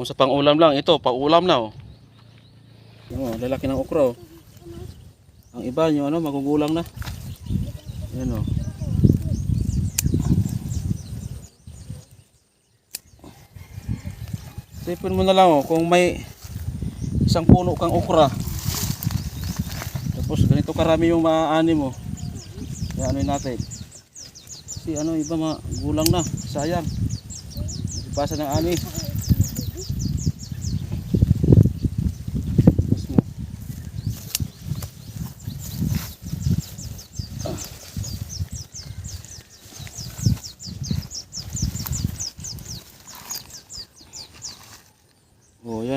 Sa pang-ulam lang, ito, pang-ulam na oh. Oh, lalaki ng okra oh. Ang iba yung ano, magugulang na. Yan oh. Sipin mo na lang oh, kung may isang puno kang okra. Tapos ganito karami yung maaani mo. Kaya ano natin. Kasi ano, iba magulang na. Sayang. Pasa ng ani.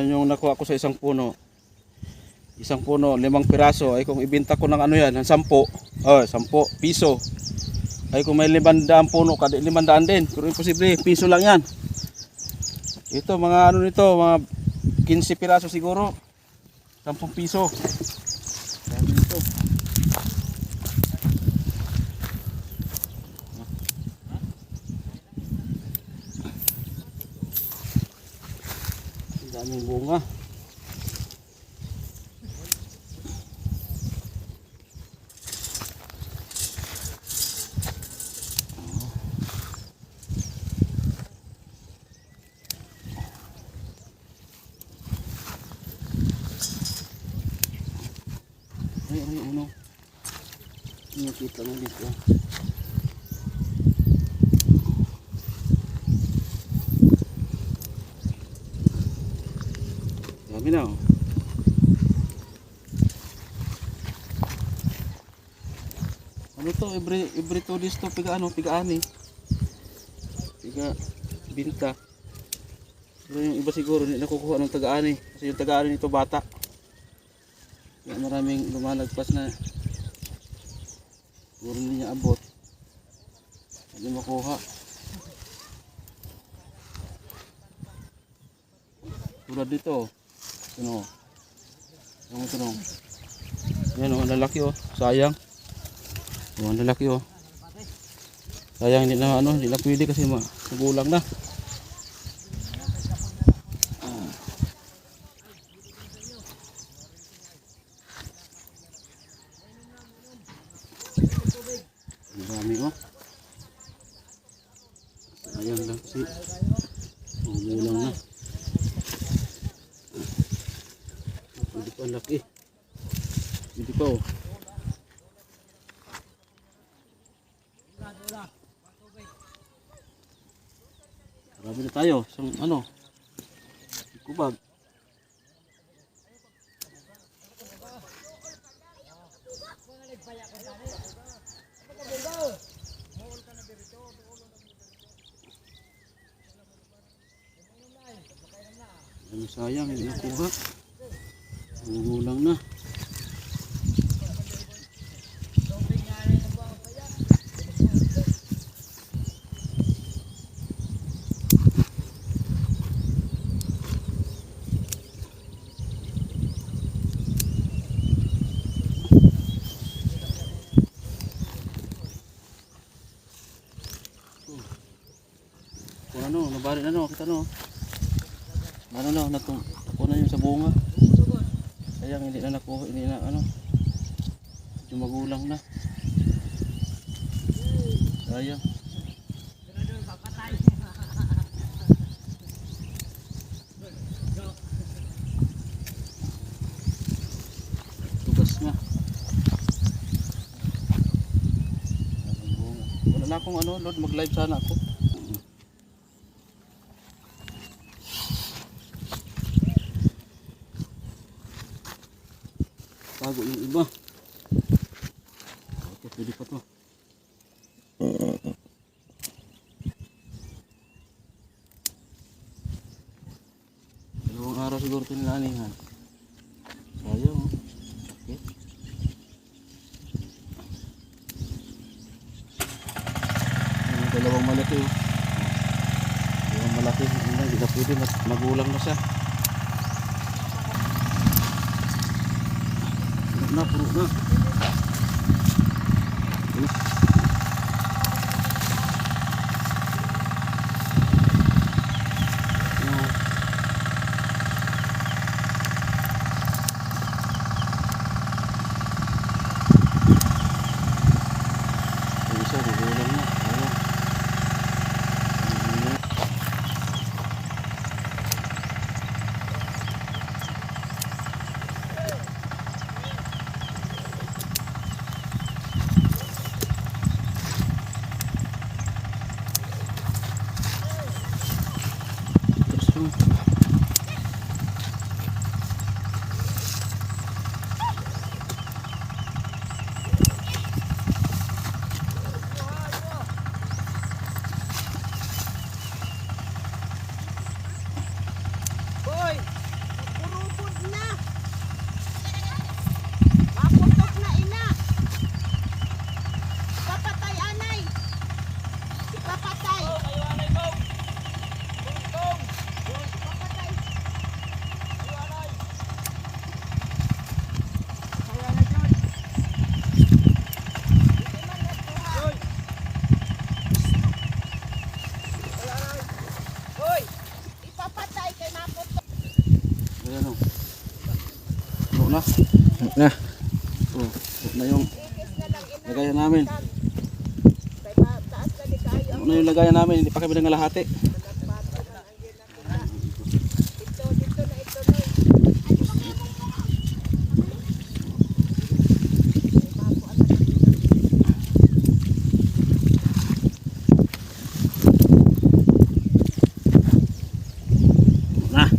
Oh, yan yung nakuha ko sa isang puno. Isang puno, limang piraso. Ay kung ibenta ko ng ano yan, ng sampo. Oh, sampo, piso. Ay kung may limandaan puno, kadi limandaan din. Pero imposible, piso lang yan. Ito, mga ano nito, mga 15 piraso siguro. 10 piso. Daming bunga. Ay, ay, uno. Nakita mo dito. Dami na oh. Ano to? Every, every two days to piga ano? Piga ani. Piga binta. Pero yung iba siguro hindi nakukuha ng taga-ani. Kasi yung taga-ani nito bata. Kaya maraming lumalagpas na siguro hindi niya abot. Hindi makuha. Tulad dito. Ano? Ano ito no? Yan o, ang lalaki o. Sayang. O, ang lalaki o. Sayang hindi na ano, hindi na pwede kasi ma magulang na. Ang dami oh. Sayang lang kasi magulang na. Pwede pa laki. Pwede pa oh. Marami na tayo. Isang ano. Kubag. Ano sayang, hindi nakuha. Magulang na. Kung ano, nabari na no, kita no. Ano na, natung, nakuha yung sa bunga. Sayang hindi na nakuha, hindi na ano. Yung magulang na. Sayang. Na. Na akong ano, Lord, mag-live sana ako. Bago yung iba. Okay, pwede pa to. Dalawang araw siguro ito nilaningan. Sayang oh. Okay. Dalawang malaki oh. Dalawang malaki. Hindi na pwede. mag- Magulang na siya. Puro na, puro na. Ayun. Ayun. Ayan o. Puno na. Na. Oh, puno na yung lagayan namin. Puno na yung lagayan namin. Hindi pa kami nangalahati. Na.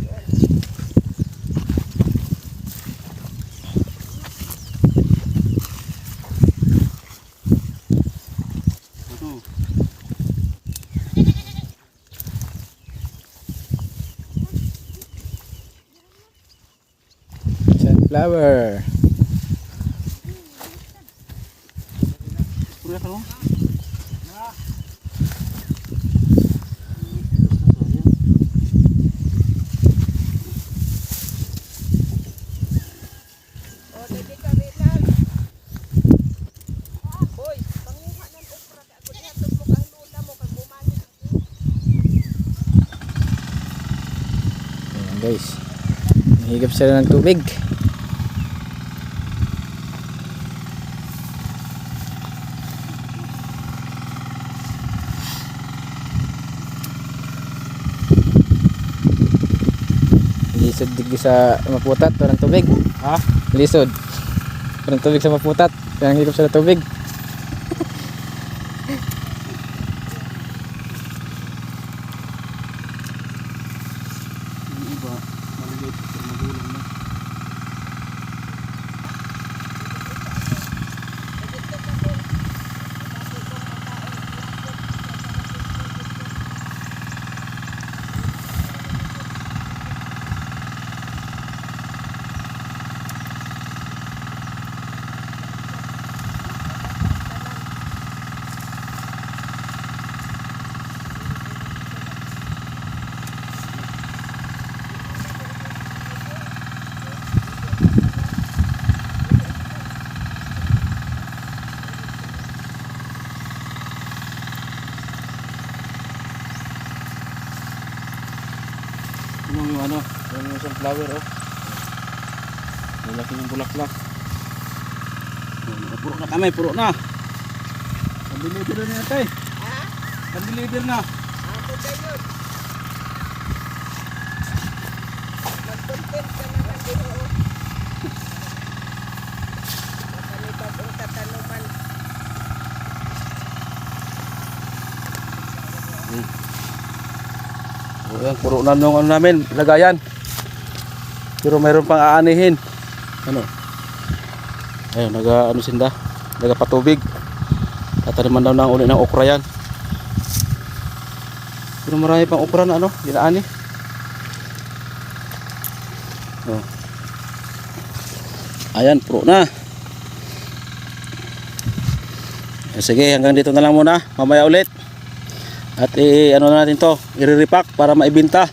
Ano? Ayan guys. Nahigap sila ng tubig. Lisod digdi sa maputat, parang tubig. Ha? Lisod. Parang tubig sa maputat. Kaya higap sila tubig. Iba, maliliit sa magulang na. Ano yung ano? Yung yung sunflower oh. Malaki ng bulaklak. Oh, puro na kami, puro na. Pag-deliver na natin. Ha? Pag-deliver na. O yan, puro na nung ano namin, lagayan. Pero mayroon pang aanihin. Ano? Ayun, naga ano sinda, naga patubig. Tataniman daw ng uli ng okra yan. Pero marami pang okra na ano, ginaani. Oh. Ayan, puro na. Eh, Sige, hanggang dito na lang muna. Mamaya ulit. At i ano na natin to, i-repack para maibenta.